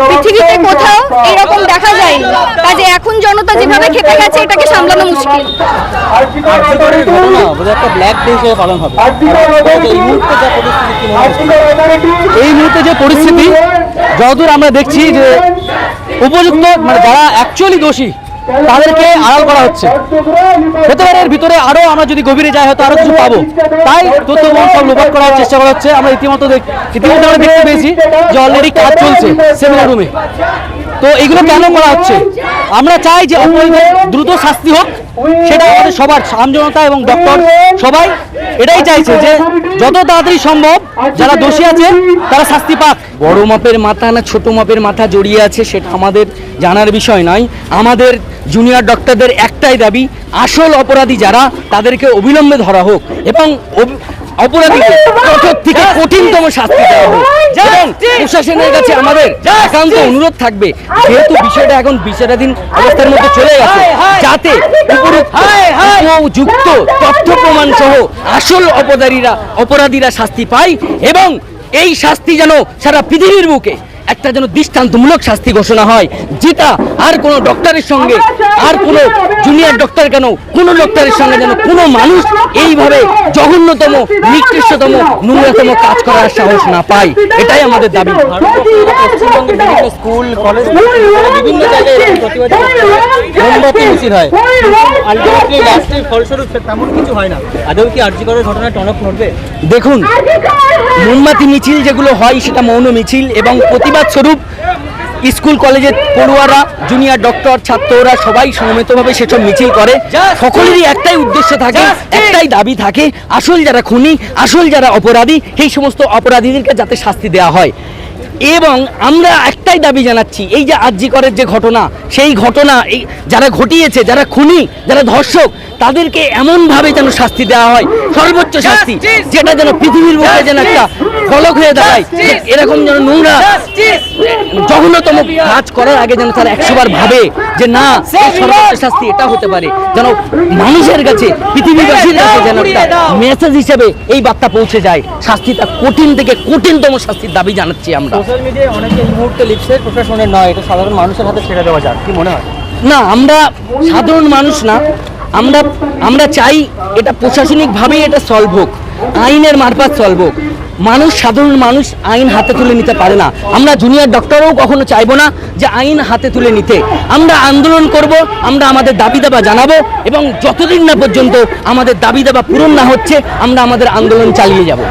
পৃথিবীতে কোথাও এরকম দেখা যায়নি কাজে এখন জনতা যেভাবে খেতে গেছে এটাকে সামলানো মুশকিল? এই মুহূর্তে যে পরিস্থিতি যতদূর আমরা দেখছি যে উপযুক্ত মানে যারা অ্যাকচুয়ালি দোষী তাদেরকে আড়াল করা হচ্ছে। হতে পারে এর ভিতরে আরও আমরা যদি গভীরে যাই, হয়তো আরও কিছু পাবো। তাই তথ্য প্রমাণ সব লোপাট করার চেষ্টা করা হচ্ছে। আমরা ইতিমধ্যে ইতিমধ্যে আমরা দেখতে পেয়েছি যে অলরেডি কাজ চলছে সেমিনার রুমে তো এগুলো কেন করা হচ্ছে? আমরা চাই যে অপরাধীদের দ্রুত শাস্তি হোক, সেটা আমাদের সবার আমজনতা এবং ডক্টর সবাই এটাই চাইছে যে যত তাড়াতাড়ি সম্ভব যারা দোষী আছে তারা শাস্তি পাক। বড় মাপের মাথা না ছোট মাপের মাথা জড়িয়ে আছে সেটা আমাদের জানার বিষয় নয়। আমাদের জুনিয়র ডক্টরদের একটাই দাবি আসল অপরাধী যারা তাদেরকে অবিলম্বে ধরা হোক এবং অপরাধীকে কঠোর থেকে কঠিনতম শাস্তি দেওয়া হোক। এবং প্রশাসনের কাছে আমাদের একান্ত অনুরোধ থাকবে যেহেতু বিষয়টা এখন বিচারাধীন অবস্থার মধ্যে চলে গেছে যাতে উপরোক্ত উপযুক্ত তথ্য প্রমাণ সহ আসল অপরাধীরা অপরাধীরা শাস্তি পায় এবং এই শাস্তি যেন সারা পৃথিবীর বুকে একটা যেন দৃষ্টান্তমূলক শাস্তি ঘোষণা হয় যেটা আর কোনো ডক্টরের সঙ্গে আর কোনো জুনিয়র ডক্টর কেন কোনো ডক্টরের সঙ্গে যেন কোনো মানুষ এইভাবে জঘন্যতম নিকৃষ্টতম ন্যূনতম কাজ করার সাহস না পায়। এটাই আমাদের দাবি। স্কুল কলেজ বিভিন্ন জায়গায় এরকম প্রতিবাদী মোমবাতি মিছিল হয়। আলটিমেটলি লাস্টে ফলস্বরূপ তেমন কিছু হয় না। আদৌ কি আর্যিকরের ঘটনায় টনক নড়বে? দেখুন মোমবাতি মিছিল যেগুলো হয় সেটা মৌন মিছিল এবং প্রতিবাদ স্বরূপ। স্কুল কলেজের পড়ুয়ারা জুনিয়র ডক্টর ছাত্ররা সবাই সমবেতভাবে সেসব মিছিল করে। সকলেরই একটাই উদ্দেশ্য থাকে একটাই দাবি থাকে আসল যারা খুনি আসল যারা অপরাধী সেই সমস্ত অপরাধীদেরকে যাতে শাস্তি দেওয়া হয়। এবং আমরা একটাই দাবি জানাচ্ছি এই যে আর্যিকরের যে ঘটনা সেই ঘটনা এই যারা ঘটিয়েছে যারা খুনি যারা ধর্ষক তাদেরকে এমনভাবে যেন শাস্তি দেওয়া হয় সর্বোচ্চ শাস্তি যেটা যেন পৃথিবীর বুকে যেন একটা ফলক হয়ে দাঁড়ায় এরকম যেন নোংরা জঘন্যতম কাজ করার আগে যেন তারা একশোবার ভাবে যে না সর্বোচ্চ শাস্তি এটা হতে পারে যেন মানুষের কাছে পৃথিবীবাসীর কাছে যেন একটা মেসেজ হিসেবে এই বার্তা পৌঁছে যায় শাস্তিটা কঠিন থেকে কঠিনতম শাস্তির দাবি জানাচ্ছি আমরা। সোশ্যাল মিডিয়ায় অনেকে এই মুহূর্তে লিখছে, প্রশাসনের নয়, এটা সাধারণ মানুষের হাতে ছেড়ে দেওয়া যাক, কি মনে হয়? না, আমরা সাধারণ মানুষ না, আমরা আমরা চাই এটা প্রশাসনিকভাবেই এটা সলভ হোক, আইনের মারফত সলভ হোক। মানুষ, সাধারণ মানুষ আইন হাতে তুলে নিতে পারে না। আমরা জুনিয়র ডক্টরও কখনো চাইব না যে আইন হাতে তুলে নিতে। আমরা আন্দোলন করব, আমরা আমাদের দাবি দাবা জানাব এবং যতদিন না পর্যন্ত আমাদের দাবি দাবা পূরণ না হচ্ছে, আমরা আমাদের আন্দোলন চালিয়ে যাব।